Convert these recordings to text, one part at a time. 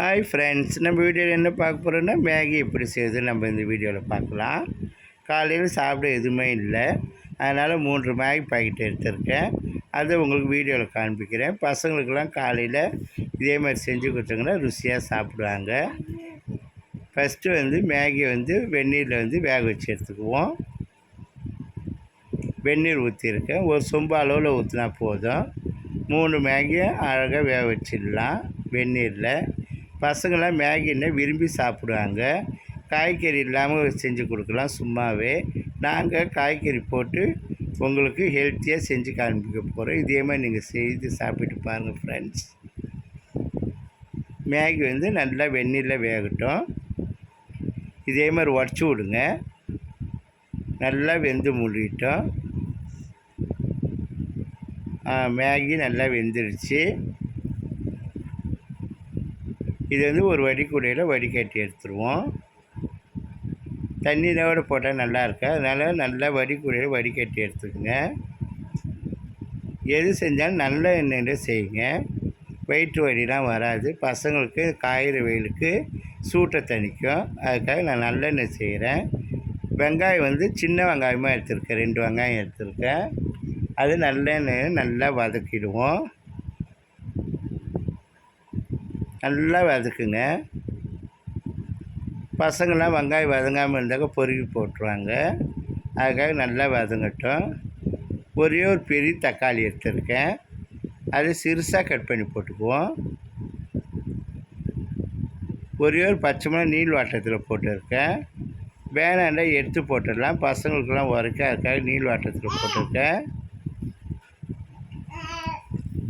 Hi friends நம்ம வீடியோவில் என்ன பார்க்க போகிறோன்னா மேகி எப்படி செய்யுது நம்ம இந்த வீடியோவில் பார்க்கலாம். காலையில் சாப்பிட எதுவுமே இல்லை. அதனால் மூன்று மேகி பாக்கெட் எடுத்திருக்கேன். அதை உங்களுக்கு வீடியோவில் காண்பிக்கிறேன். பசங்களுக்கெல்லாம் காலையில் இதே மாதிரி செஞ்சு கொடுத்தீங்கன்னா ருசியாக சாப்பிடுவாங்க. ஃபஸ்ட்டு வந்து மேகி வந்து வெந்நீரில் வந்து வேக வச்சு எடுத்துக்குவோம். வெந்நீர் ஊற்றிருக்கேன் ஒரு சொம்பு அளவில் ஊற்றினா போதும். மூணு மேகியை அழகாக வேக வச்சிடலாம் வெந்நீரில். பசங்களாம் மேகின்னா விரும்பி சாப்பிடுவாங்க காய்கறி இல்லாமல் செஞ்சு கொடுக்கலாம் சும்மாவே. நாங்கள் காய்கறி போட்டு உங்களுக்கு ஹெல்த்தியாக செஞ்சு காண்பிக்க போகிறோம் இதே மாதிரி நீங்கள் செய்து சாப்பிட்டு பாருங்கள் ஃப்ரெண்ட்ஸ் மேகி வந்து நல்லா வெந்நீரில் வேகட்டும். இதே மாதிரி உடச்சி விடுங்க. நல்லா வெந்து மூடிட்டோம் மேகி நல்லா வெந்துருச்சு. இது வந்து ஒரு வடிகூடையில் வடிகட்டி எடுத்துருவோம். தண்ணியோட போட்டால் நல்லா அதனால் நல்லா வடிகூடையில் வடிகட்டி எடுத்துக்கோங்க. எது செஞ்சாலும் நல்ல எண்ணெயில் செய்யுங்க. வயிற்று வலிலாம் வராது. பசங்களுக்கு காயிற வெயிலுக்கு சூட்டை தணிக்கும். அதுக்காக நான் நல்லெண்ணெய் செய்கிறேன் வெங்காயம் வந்து சின்ன வெங்காயமாக எடுத்திருக்கேன். ரெண்டு வெங்காயம் எடுத்திருக்கேன். அது நல்லெண்ணெய் நல்லா வதக்கிடுவோம். நல்லா வதக்குங்க. பசங்களாம் வெங்காயம் வதங்காமல் இருந்தாக்க பொறுக்கி போட்டுருவாங்க. அதுக்காக நல்லா வதங்கட்டும். ஒரே ஒரு பெரிய தக்காளி எடுத்துருக்கேன். அதை சிறுசாக கட் பண்ணி போட்டுக்குவோம். ஒரே ஒரு பச்சை மிளகா நீள் வாட்டத்தில் போட்டிருக்கேன். வேணாண்டா எடுத்து போட்டுடலாம். பசங்களுக்கெல்லாம் உரைக்க அதுக்காக நீள் வாட்டத்தில் போட்டிருக்கேன்.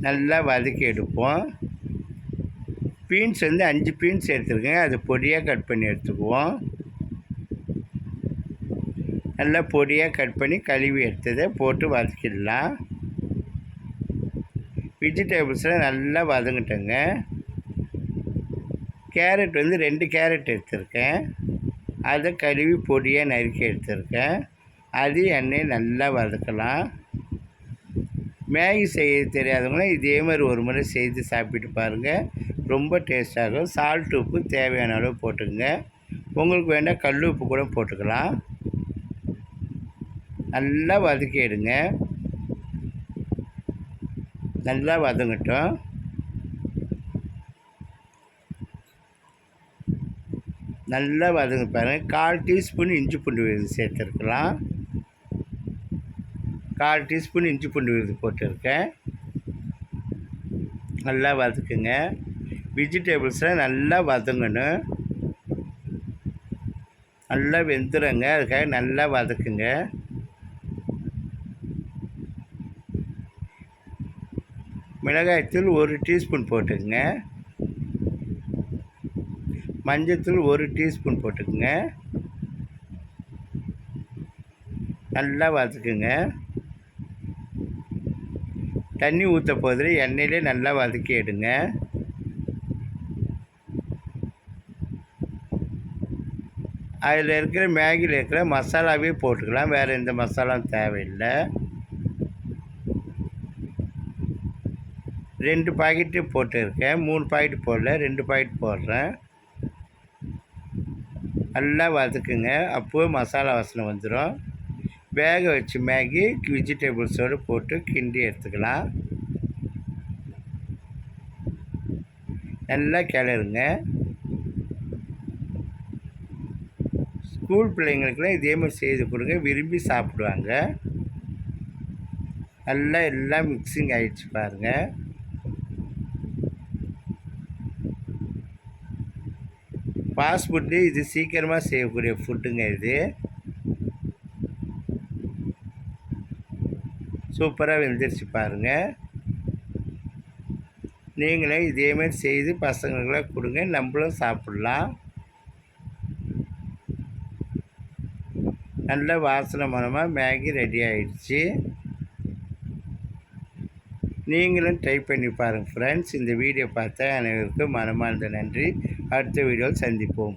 நல்லா வதக்கி எடுப்போம். பீன்ஸ் வந்து அஞ்சு பீன்ஸ் எடுத்துருக்கேன். அது பொடியாக கட் பண்ணி எடுத்துக்குவோம். நல்லா பொடியாக கட் பண்ணி கழுவி எடுத்ததை போட்டு வதக்கிடலாம். வெஜிடபிள்ஸில் நல்லா வதங்கிட்டேங்க. கேரட் வந்து ரெண்டு கேரட் எடுத்திருக்கேன். அதை கழுவி பொடியாக நறுக்கி எடுத்திருக்கேன். அதையும் எண்ணெயை நல்லா வதக்கலாம். மேகி செய்ய தெரியாதவங்களாம் இதே மாதிரி ஒரு முறை செய்து சாப்பிட்டு பாருங்கள் ரொம்ப டேஸ்ட்டாக இருக்கும். சால்ட் உப்பு தேவையான அளவு போட்டுக்கோங்க. உங்களுக்கு வேண்டால் கல் உப்பு கூட போட்டுக்கலாம். நல்லா வதக்கிடுங்க நல்லா வதங்கட்டும். நல்லா வதங்க பாருங்கள் கால் டீஸ்பூன் இஞ்சி பூண்டு விருது சேர்த்துருக்கலாம். கால் டீஸ்பூன் இஞ்சி பூண்டு விருது போட்டிருக்கேன். நல்லா வதக்குங்க. வெஜிடபிள்ஸில் நல்லா வதங்கணும். நல்லா வெந்துடுங்க அதுக்காக நல்லா வதக்குங்க. மிளகாய்த்தூள் ஒரு டீஸ்பூன் போட்டுக்குங்க. மஞ்சத்தூள் ஒரு டீஸ்பூன் போட்டுக்குங்க. நல்லா வதக்குங்க. தண்ணி ஊற்ற போதில் எண்ணெயிலே நல்லா வதக்கி எடுங்க. அதில் இருக்கிற மேகியில் இருக்கிற மசாலாவே போட்டுக்கலாம். வேறு எந்த மசாலாவும் தேவையில்லை. ரெண்டு பாக்கெட்டு போட்டுருக்கேன். மூணு பாக்கெட் போடல ரெண்டு பாக்கெட் போடுறேன். நல்லா வதக்குங்க. அப்போவே மசாலா வாசனை வந்துடும் வேக வச்சு மேகி வெஜிடபிள்ஸோடு போட்டு கிண்டி எடுத்துக்கலாம். நல்லா கிளறுங்க ஸ்கூல் பிள்ளைங்களுக்குலாம் இதே மாதிரி செய்து கொடுங்க. விரும்பி சாப்பிடுவாங்க. நல்லா எல்லாம் மிக்சிங் ஆகிடுச்சு பாருங்கள் ஃபாஸ்ட் ஃபுட்டு இது சீக்கிரமாக செய்யக்கூடிய ஃபுட்டுங்க இது. சூப்பராக வெந்துருச்சு பாருங்கள் நீங்களே இதேமாரி செய்து பசங்களுக்கெல்லாம் கொடுங்க. நம்மளும் சாப்பிட்லாம். நல்ல வாசனை மரமாக மேகி ரெடி ஆயிடுச்சு. நீங்களும் ட்ரை பண்ணி பாருங்கள் ஃப்ரெண்ட்ஸ் இந்த வீடியோ பார்த்தா அனைவருக்கும் மனமார்ந்த நன்றி. அடுத்த வீடியோவில் சந்திப்போம்.